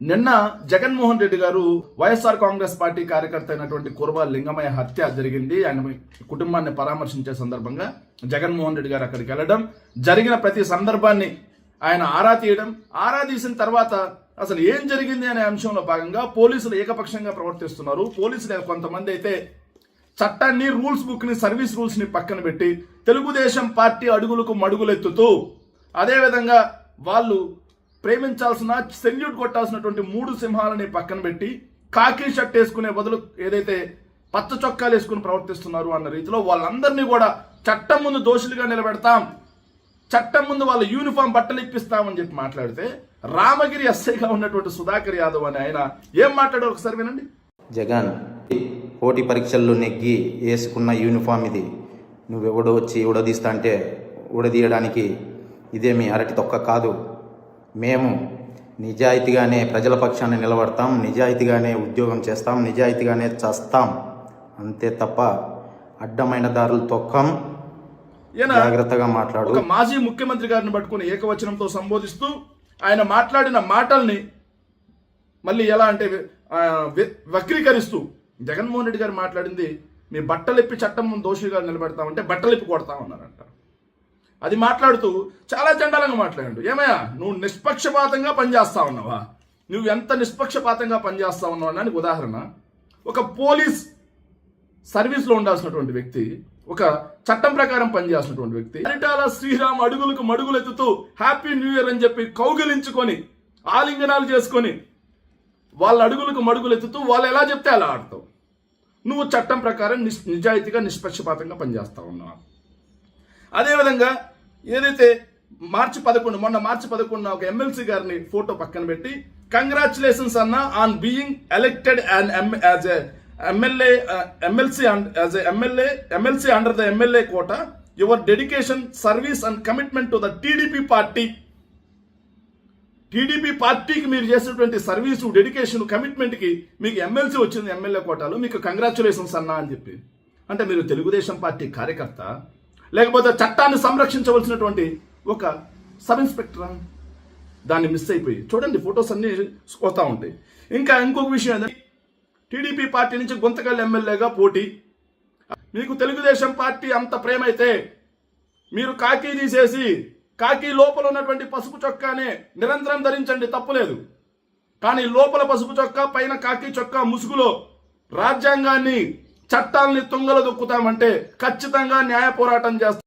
నిన్న జగన్మోహన్ రెడ్డి గారు వైఎస్ఆర్ కాంగ్రెస్ పార్టీ కార్యకర్త అయినటువంటి కుర్బా లింగమయ్య హత్య జరిగింది. ఆయన కుటుంబాన్ని పరామర్శించే సందర్భంగా జగన్మోహన్ రెడ్డి గారు అక్కడికి వెళ్ళడం జరిగిన ప్రతి సందర్భాన్ని ఆయన ఆరా తీయడం ఆరా తీసిన తర్వాత అసలు ఏం జరిగింది అనే అంశంలో భాగంగా పోలీసులు ఏకపక్షంగా ప్రవర్తిస్తున్నారు. పోలీసులు కొంతమంది అయితే చట్టాన్ని రూల్స్ బుక్ని సర్వీస్ రూల్స్ని పక్కన పెట్టి తెలుగుదేశం పార్టీ అడుగులకు మడుగులెత్తుతూ అదేవిధంగా వాళ్ళు ప్రేమించాల్సిన సెల్యూట్ కొట్టాల్సినటువంటి మూడు సింహాలని పక్కన పెట్టి కాకి షర్ట్ వేసుకునే బదులు ఏదైతే పచ్చ చొక్కాలు వేసుకుని ప్రవర్తిస్తున్నారు అన్న రీతిలో వాళ్ళందరినీ కూడా చట్టం ముందు దోషులుగా నిలబెడతాం చట్టం ముందు వాళ్ళ యూనిఫామ్ బట్టలు ఇప్పిస్తామని చెప్పి మాట్లాడితే రామగిరి ఎస్ఐగా ఉన్నటువంటి సుధాకర్ యాదవ్ అని ఆయన ఏం మాట్లాడారు ఒకసారి వినండి. జగన్ పోటీ పరీక్షల్లో నెగ్గి వేసుకున్న యూనిఫామ్ ఇది. నువ్వెవడో వచ్చి ఉడదీస్తా అంటే ఉడదీయడానికి ఇదేమి అరటి తొక్క కాదు. మేము నిజాయితీగానే ప్రజల పక్షాన్ని నిలబడతాం నిజాయితీగానే ఉద్యోగం చేస్తాం నిజాయితీగానే చస్తాం. అంతే తప్ప అడ్డమైన దారులు తొక్కం. జాగ్రత్తగా మాట్లాడు. మాజీ ముఖ్యమంత్రి గారిని పట్టుకుని ఏకవచనంతో సంబోధిస్తూ ఆయన మాట్లాడిన మాటల్ని మళ్ళీ ఎలా అంటే వక్రీకరిస్తూ జగన్మోహన్ రెడ్డి గారు మాట్లాడింది మీ బట్టలిప్పి చట్టం దోషిగా నిలబెడతామంటే బట్టలిప్పి కొడతామన్నారంట. అది మాట్లాడుతూ చాలా చండాలంగా మాట్లాడాడు. ఏమయ్యా నువ్వు నిష్పక్షపాతంగా పనిచేస్తా ఉన్నావా? నువ్వు ఎంత నిష్పక్షపాతంగా పనిచేస్తా ఉన్నావు అనడానికి ఉదాహరణ ఒక పోలీస్ సర్వీస్లో ఉండాల్సినటువంటి వ్యక్తి ఒక చట్టం ప్రకారం పనిచేస్తున్నటువంటి వ్యక్తి అరిటాల శ్రీరామ్ అడుగులకు మడుగులెత్తుతూ హ్యాపీ న్యూ ఇయర్ అని చెప్పి కౌగిలించుకొని ఆలింగనాలు చేసుకొని వాళ్ళ అడుగులకు మడుగులెత్తుతూ వాళ్ళు ఎలా చెప్తే అలా ఆడతావు? నువ్వు చట్టం ప్రకారం నిజాయితీగా నిష్పక్షపాతంగా పనిచేస్తా ఉన్నావు? అదేవిధంగా ఏదైతే మార్చి పదకొండు మొన్న మార్చి పదకొండున ఒక ఎమ్మెల్సీ గారిని ఫోటో పక్కన పెట్టి కంగ్రాచులేషన్స్ అన్న on being elected and as MLA MLC as MLA MLC under the MLA quota your dedication service and commitment to the TDP party TDP పార్టీకి మీరు చేసినటువంటి సర్వీసు డెడికేషన్ కమిట్మెంట్కి మీకు ఎమ్మెల్సీ వచ్చింది ఎమ్మెల్యే కోటాలో మీకు కంగ్రాచులేషన్స్ అన్నా అని చెప్పి. అంటే మీరు తెలుగుదేశం పార్టీ కార్యకర్త లేకపోతే చట్టాన్ని సంరక్షించవలసినటువంటి ఒక సబ్ ఇన్స్పెక్టరా? దాన్ని మిస్ అయిపోయి. చూడండి ఫొటోస్ అన్ని పోతా ఉంటాయి. ఇంకా ఇంకొక విషయం ఏంటంటే టీడీపీ పార్టీ నుంచి గుంతకల్ ఎమ్మెల్యేగా పోటీ. మీకు తెలుగుదేశం పార్టీ అంత ప్రేమ అయితే మీరు కాకి తీసేసి కాకి లోపల ఉన్నటువంటి పసుపు చొక్కానే నిరంతరం ధరించండి తప్పులేదు. కానీ లోపల పసుపు చొక్కా పైన కాకి చొక్కా ముసుగులో రాజ్యాంగాన్ని చట్టాలని తుంగలు దొక్కుతామంటే ఖచ్చితంగా న్యాయ పోరాటం చేస్తాం